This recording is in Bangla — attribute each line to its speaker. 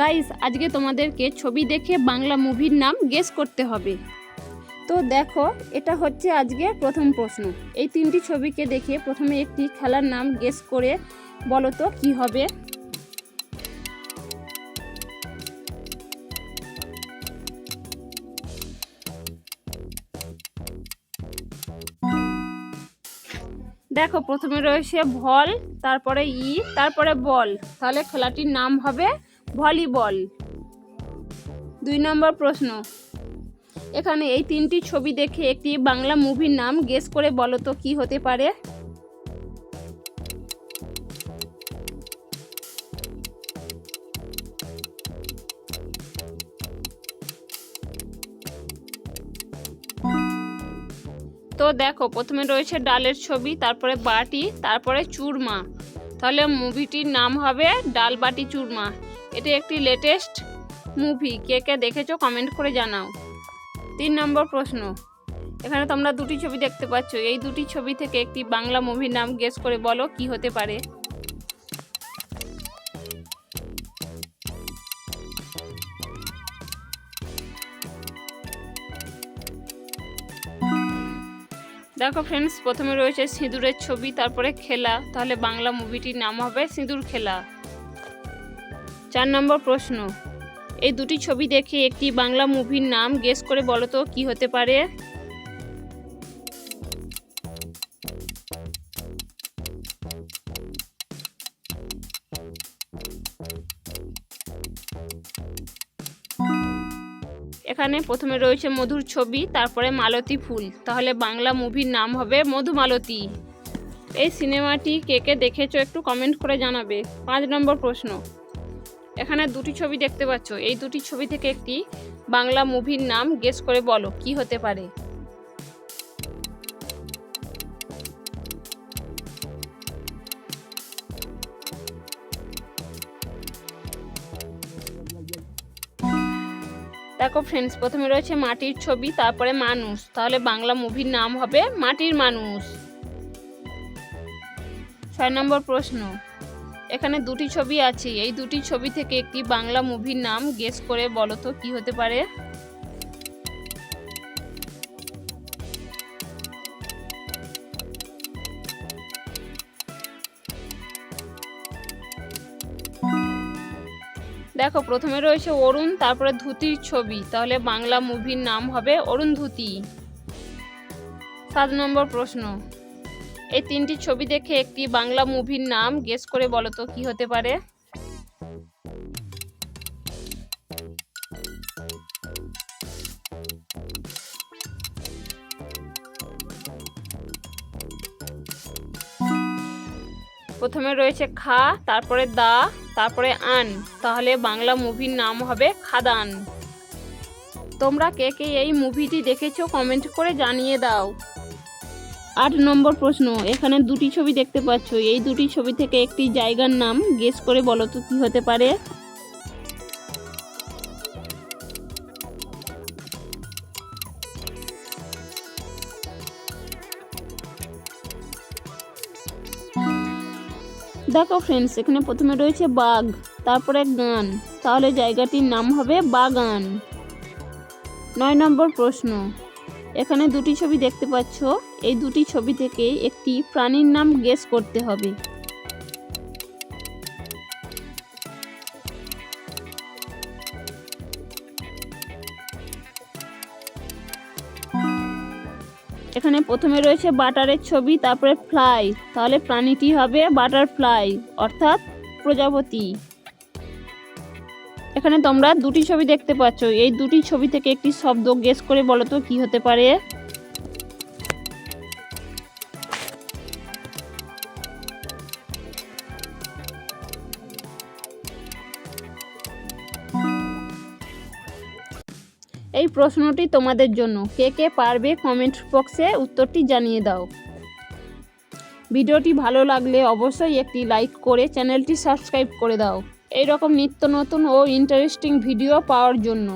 Speaker 1: গাইস আজকে তোমাদেরকে ছবি দেখে বাংলা মুভির নাম গেস করতে হবে। তো দেখো, এটা হচ্ছে আজকে প্রথম প্রশ্ন। এই তিনটি ছবিকে দেখে প্রথমে একটি খেলার নাম গেস করে বলো তো কি হবে? দেখো, প্রথমে রয়েছে ভল তারপরে ই, তারপরে বল। তাহলে খেলাটির নাম হবে ভলিবল। দুই নম্বর প্রশ্ন। এখানে এই তিনটি ছবি দেখে একটি বাংলা মুভির নাম গেস করে বলো তো কি হতে পারে? তো দেখো, প্রথমে রয়েছে ডালের ছবি, তারপরে বাটি, তারপরে চুরমা। তাহলে মুভিটির নাম হবে ডাল বাটি চুরমা। এটি একটি লেটেস্ট মুভি কে কে দেখেছ কমেন্ট করে জানাও। তিন নম্বর প্রশ্ন। এখানে তোমরা দুটি ছবি দেখতে পাচ্ছ। এই দুটি ছবি থেকে একটি বাংলা মুভির নাম গেস করে বলো, কি হতে পারে? দেখো ফ্রেন্ডস প্রথমে রয়েছে সিঁদুরের ছবি, তারপরে খেলা। তাহলে বাংলা মুভিটির নাম হবে সিঁদুর খেলা। চার নম্বর প্রশ্ন। এই দুটি ছবি দেখে একটি বাংলা মুভির নাম গেস করে বলো তো, কি হতে পারে? এখানে প্রথমে রয়েছে মধুর ছবি, তারপরে মালতী ফুল। তাহলে বাংলা মুভির নাম হবে মধুমালতী এই সিনেমাটি কে কে দেখেছ একটু কমেন্ট করে জানাবে। পাঁচ নম্বর প্রশ্ন। এখানে দুটি ছবি দেখতে পাচ্ছ। এই দুটি ছবি থেকে একটি বাংলা মুভির নাম গেস করে বলো, কি হতে পারে? দেখো ফ্রেন্ডস প্রথমে রয়েছে মাটির ছবি, তারপরে মানুষ। তাহলে বাংলা মুভির নাম হবে মাটির মানুষ। ছয় নম্বর প্রশ্ন। এখানে দুটি ছবি আছে। এই দুটি ছবি থেকে একটি বাংলা মুভির নাম গেস করে বলো তো, কি হতে পারে? দেখো, প্রথমে রয়েছে অরুণ, তারপরে ধুতির ছবি। তাহলে বাংলা মুভির নাম হবে অরুণ ধুতি। সাত নম্বর প্রশ্ন। এই তিনটি ছবি দেখে একটি বাংলা মুভির নাম গেস করে বলো তো, কি হতে পারে? প্রথমে রয়েছে খা, তারপরে দা, তারপরে আন। তাহলে বাংলা মুভির নাম হবে খাদান। তোমরা কে কে এই মুভিটি দেখেছ কমেন্ট করে জানিয়ে দাও। আট নম্বর প্রশ্ন, এখানে দুটি ছবি দেখতে পাচ্ছ। এই দুটি ছবি থেকে একটি জায়গার নাম গেস করে বলো তো কি হতে পারে? দেখো ফ্রেন্ডস এখানে প্রথমে রয়েছে বাঘ, তারপরে গান। তাহলে জায়গাটির নাম হবে বাগান। নয় নম্বর প্রশ্ন এখানে দুটি ছবি দেখতে পাচ্ছ। এই দুটি ছবি থেকে একটি প্রাণীর নাম গেস করতে হবে। এখানে প্রথমে রয়েছে বাটারের ছবি, তারপরে ফ্লাই তাহলে প্রাণীটি হবে বাটারফ্লাই, অর্থাৎ প্রজাপতি। এখানে তোমরা দুটি ছবি দেখতে পাচ্ছ। এই দুটি ছবি থেকে একটি শব্দ গেস করে বলো তো, কি হতে পারে? এই প্রশ্নটি তোমাদের জন্য। কে কে পারবে কমেন্ট বক্সে উত্তরটি জানিয়ে দাও। ভিডিওটি ভালো লাগলে অবশ্যই একটি লাইক করে চ্যানেলটি সাবস্ক্রাইব করে দাও। এই রকম নিত্য নতুন ও ইন্টারেস্টিং ভিডিও পাওয়ার জন্য।